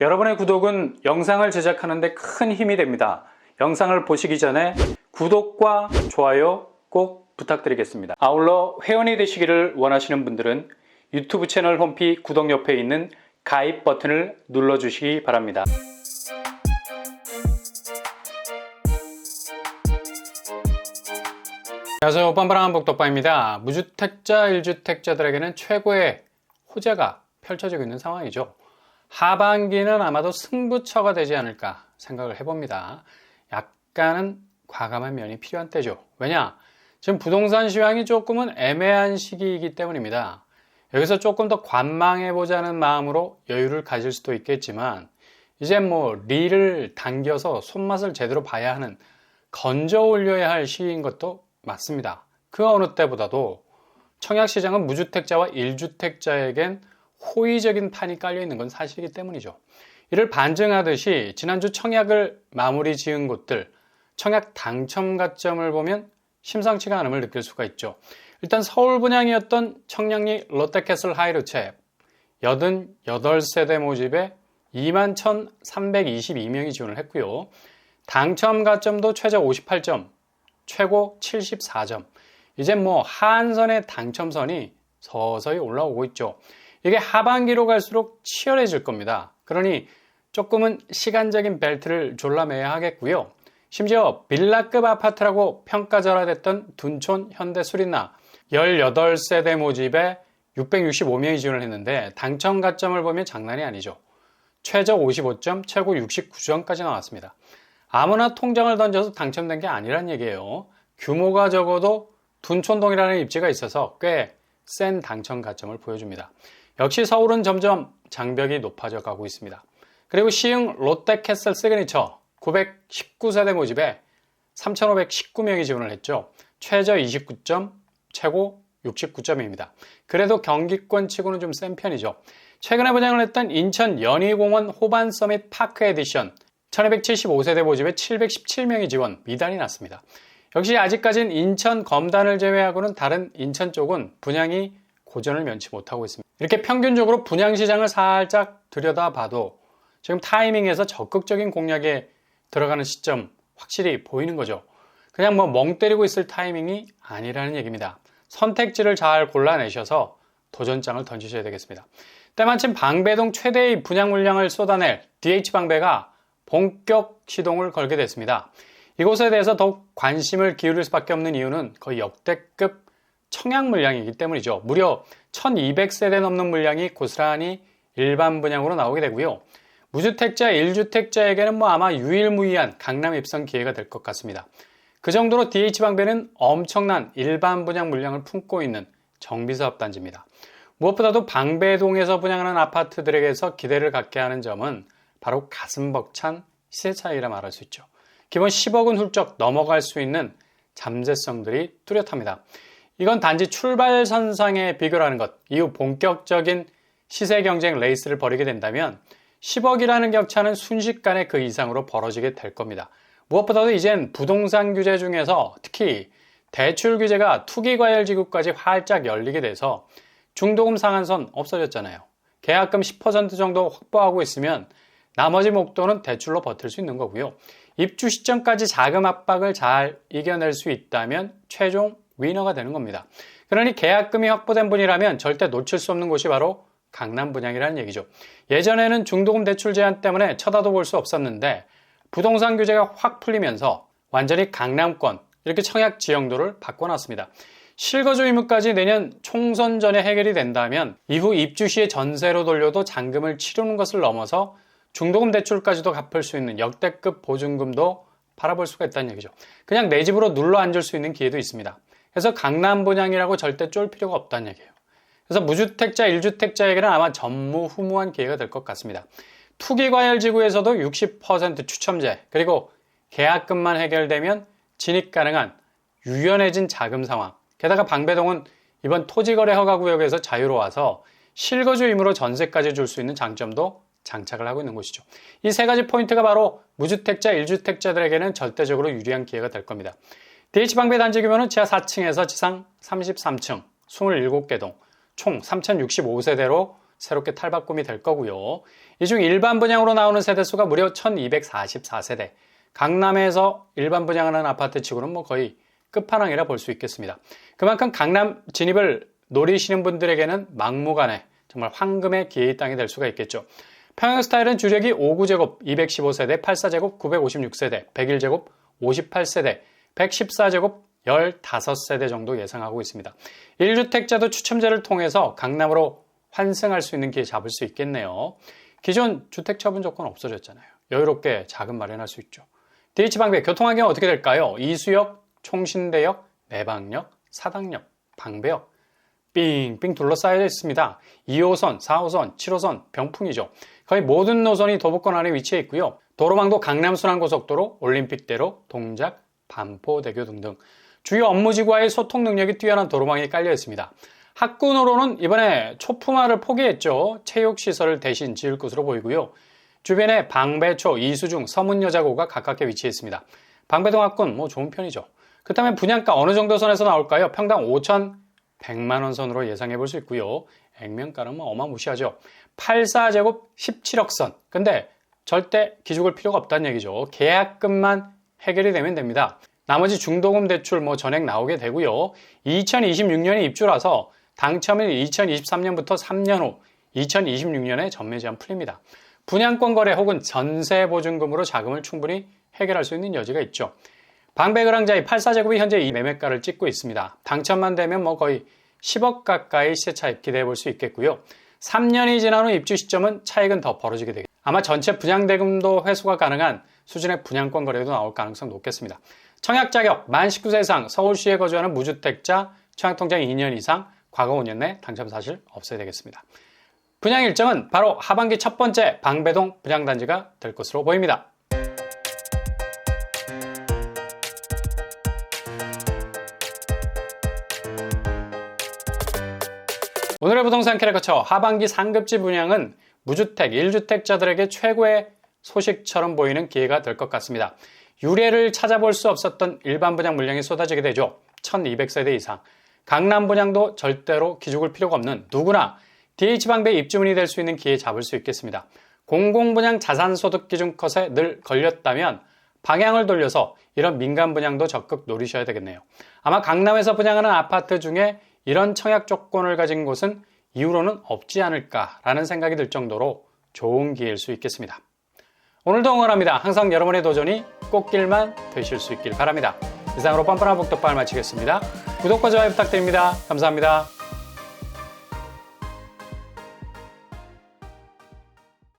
여러분의 구독은 영상을 제작하는 데 큰 힘이 됩니다. 영상을 보시기 전에 구독과 좋아요 꼭 부탁드리겠습니다. 아울러 회원이 되시기를 원하시는 분들은 유튜브 채널 홈피 구독 옆에 있는 가입 버튼을 눌러주시기 바랍니다. 안녕하세요. 뻔뻔한 복덕바입니다. 무주택자, 1주택자들에게는 최고의 호재가 펼쳐지고 있는 상황이죠. 하반기는 아마도 승부처가 되지 않을까 생각을 해봅니다. 약간은 과감한 면이 필요한 때죠. 왜냐? 지금 부동산 시황이 조금은 애매한 시기이기 때문입니다. 여기서 조금 더 관망해보자는 마음으로 여유를 가질 수도 있겠지만, 이제 뭐, 리를 당겨서 손맛을 제대로 봐야 하는, 건져 올려야 할 시기인 것도 맞습니다. 그 어느 때보다도 청약시장은 무주택자와 1주택자에겐 호의적인 판이 깔려 있는 건 사실이기 때문이죠. 이를 반증하듯이 지난주 청약을 마무리 지은 곳들, 청약 당첨 가점을 보면 심상치가 않음을 느낄 수가 있죠. 일단 서울 분양이었던 청량리 롯데캐슬 하이루체 88세대 모집에 21,322명이 지원을 했고요. 당첨 가점도 최저 58점, 최고 74점. 이제 뭐 한선의 당첨선이 서서히 올라오고 있죠. 이게 하반기로 갈수록 치열해질 겁니다. 그러니 조금은 시간적인 벨트를 졸라매야 하겠고요. 심지어 빌라급 아파트라고 평가절하됐던 둔촌 현대 수리나 18세대 모집에 665명이 지원을 했는데 당첨 가점을 보면 장난이 아니죠. 최저 55점, 최고 69점까지 나왔습니다. 아무나 통장을 던져서 당첨된 게 아니란 얘기예요. 규모가 적어도 둔촌동이라는 입지가 있어서 꽤 센 당첨 가점을 보여줍니다. 역시 서울은 점점 장벽이 높아져 가고 있습니다. 그리고 시흥 롯데캐슬 시그니처 919세대 모집에 3,519명이 지원을 했죠. 최저 29점, 최고 69점입니다. 그래도 경기권 치고는 좀 센 편이죠. 최근에 분양을 했던 인천 연희공원 호반 서밋 파크 에디션 1275세대 모집에 717명이 지원, 미달이 났습니다. 역시 아직까진 인천 검단을 제외하고는 다른 인천 쪽은 분양이 고전을 면치 못하고 있습니다. 이렇게 평균적으로 분양시장을 살짝 들여다봐도 지금 타이밍에서 적극적인 공략에 들어가는 시점 확실히 보이는 거죠. 그냥 뭐 멍 때리고 있을 타이밍이 아니라는 얘기입니다. 선택지를 잘 골라내셔서 도전장을 던지셔야 되겠습니다. 때마침 방배동 최대의 분양 물량을 쏟아낼 DH방배가 본격 시동을 걸게 됐습니다. 이곳에 대해서 더욱 관심을 기울일 수밖에 없는 이유는 거의 역대급 청약 물량이기 때문이죠. 무려 1200세대 넘는 물량이 고스란히 일반 분양으로 나오게 되고요. 무주택자, 1주택자에게는 뭐 아마 유일무이한 강남 입성 기회가 될 것 같습니다. 그 정도로 DH방배는 엄청난 일반 분양 물량을 품고 있는 정비사업 단지입니다. 무엇보다도 방배동에서 분양하는 아파트들에게서 기대를 갖게 하는 점은 바로 가슴 벅찬 시세 차이라 말할 수 있죠. 기본 10억은 훌쩍 넘어갈 수 있는 잠재성들이 뚜렷합니다. 이건 단지 출발선상에 비교라는 것, 이후 본격적인 시세 경쟁 레이스를 벌이게 된다면 10억이라는 격차는 순식간에 그 이상으로 벌어지게 될 겁니다. 무엇보다도 이젠 부동산 규제 중에서 특히 대출 규제가 투기 과열 지구까지 활짝 열리게 돼서 중도금 상한선 없어졌잖아요. 계약금 10% 정도 확보하고 있으면 나머지 목돈은 대출로 버틸 수 있는 거고요. 입주 시점까지 자금 압박을 잘 이겨낼 수 있다면 최종 위너가 되는 겁니다. 그러니 계약금이 확보된 분이라면 절대 놓칠 수 없는 곳이 바로 강남 분양이라는 얘기죠. 예전에는 중도금 대출 제한 때문에 쳐다도 볼 수 없었는데 부동산 규제가 확 풀리면서 완전히 강남권 이렇게 청약 지형도를 바꿔놨습니다. 실거주 의무까지 내년 총선 전에 해결이 된다면 이후 입주 시에 전세로 돌려도 잔금을 치르는 것을 넘어서 중도금 대출까지도 갚을 수 있는 역대급 보증금도 바라볼 수가 있다는 얘기죠. 그냥 내 집으로 눌러 앉을 수 있는 기회도 있습니다. 그래서 강남 분양이라고 절대 쫄 필요가 없다는 얘기예요. 그래서 무주택자, 1주택자에게는 아마 전무후무한 기회가 될 것 같습니다. 투기과열지구에서도 60% 추첨제, 그리고 계약금만 해결되면 진입 가능한 유연해진 자금 상황. 게다가 방배동은 이번 토지거래 허가구역에서 자유로워서 실거주 임으로 전세까지 줄 수 있는 장점도 장착을 하고 있는 곳이죠. 이 세 가지 포인트가 바로 무주택자, 1주택자들에게는 절대적으로 유리한 기회가 될 겁니다. DH방배 단지 규모는 지하 4층에서 지상 33층, 27개 동, 총 3065세대로 새롭게 탈바꿈이 될 거고요. 이 중 일반 분양으로 나오는 세대 수가 무려 1244세대. 강남에서 일반 분양하는 아파트 치고는 뭐 거의 끝판왕이라 볼 수 있겠습니다. 그만큼 강남 진입을 노리시는 분들에게는 막무가내 정말 황금의 기회의 땅이 될 수가 있겠죠. 평형 스타일은 주력이 5구제곱 215세대, 84제곱 956세대, 101제곱 58세대, 114제곱 15세대 정도 예상하고 있습니다. 1주택자도 추첨제를 통해서 강남으로 환승할 수 있는 기회 잡을 수 있겠네요. 기존 주택 처분 조건 없어졌잖아요. 여유롭게 자금 마련할 수 있죠. DH방배 교통환경 어떻게 될까요? 이수역, 총신대역, 내방역, 사당역, 방배역 삥삥 둘러싸여 있습니다. 2호선, 4호선, 7호선, 병풍이죠. 거의 모든 노선이 도보권 안에 위치해 있고요. 도로망도 강남 순환고속도로, 올림픽대로, 동작, 반포대교 등등 주요 업무지구와의 소통 능력이 뛰어난 도로망이 깔려 있습니다. 학군으로는 이번에 초품화를 포기했죠. 체육시설을 대신 지을 것으로 보이고요. 주변에 방배초, 이수중, 서문여자고가 가깝게 위치해 있습니다. 방배동 학군 뭐 좋은 편이죠. 그렇다면 분양가 어느 정도 선에서 나올까요? 평당 5,100만 원 선으로 예상해 볼 수 있고요. 액면가는 뭐 어마무시하죠. 84제곱 17억 선. 근데 절대 기죽을 필요가 없다는 얘기죠. 계약금만 해결이 되면 됩니다. 나머지 중도금 대출 뭐 전액 나오게 되고요. 2026년이 입주라서 당첨은 2023년부터 3년 후 2026년에 전매 제한 풀립니다. 분양권 거래 혹은 전세 보증금으로 자금을 충분히 해결할 수 있는 여지가 있죠. 방배그랑자의 84제곱이 현재 이 매매가를 찍고 있습니다. 당첨만 되면 뭐 거의 10억 가까이 시세 차익 기대해 볼 수 있겠고요. 3년이 지난 후 입주 시점은 차익은 더 벌어지게 되겠습니다. 아마 전체 분양대금도 회수가 가능한 수준의 분양권 거래도 나올 가능성 높겠습니다. 청약 자격 만 19세 이상 서울시에 거주하는 무주택자 청약 통장 2년 이상 과거 5년 내 당첨 사실 없어야 되겠습니다. 분양 일정은 바로 하반기 첫 번째 방배동 분양단지가 될 것으로 보입니다. 오늘의 부동산 캐릭터처 하반기 상급지 분양은 무주택, 1주택자들에게 최고의 소식처럼 보이는 기회가 될 것 같습니다. 유례를 찾아볼 수 없었던 일반 분양 물량이 쏟아지게 되죠. 1200세대 이상. 강남 분양도 절대로 기죽을 필요가 없는 누구나 DH방배 입주문이 될 수 있는 기회 잡을 수 있겠습니다. 공공분양 자산소득 기준 컷에 늘 걸렸다면 방향을 돌려서 이런 민간 분양도 적극 노리셔야 되겠네요. 아마 강남에서 분양하는 아파트 중에 이런 청약 조건을 가진 곳은 이후로는 없지 않을까라는 생각이 들 정도로 좋은 기회일 수 있겠습니다. 오늘도 응원합니다. 항상 여러분의 도전이 꽃길만 되실 수 있길 바랍니다. 이상으로 뻔뻔한 복덕방을 마치겠습니다. 구독과 좋아요 부탁드립니다. 감사합니다.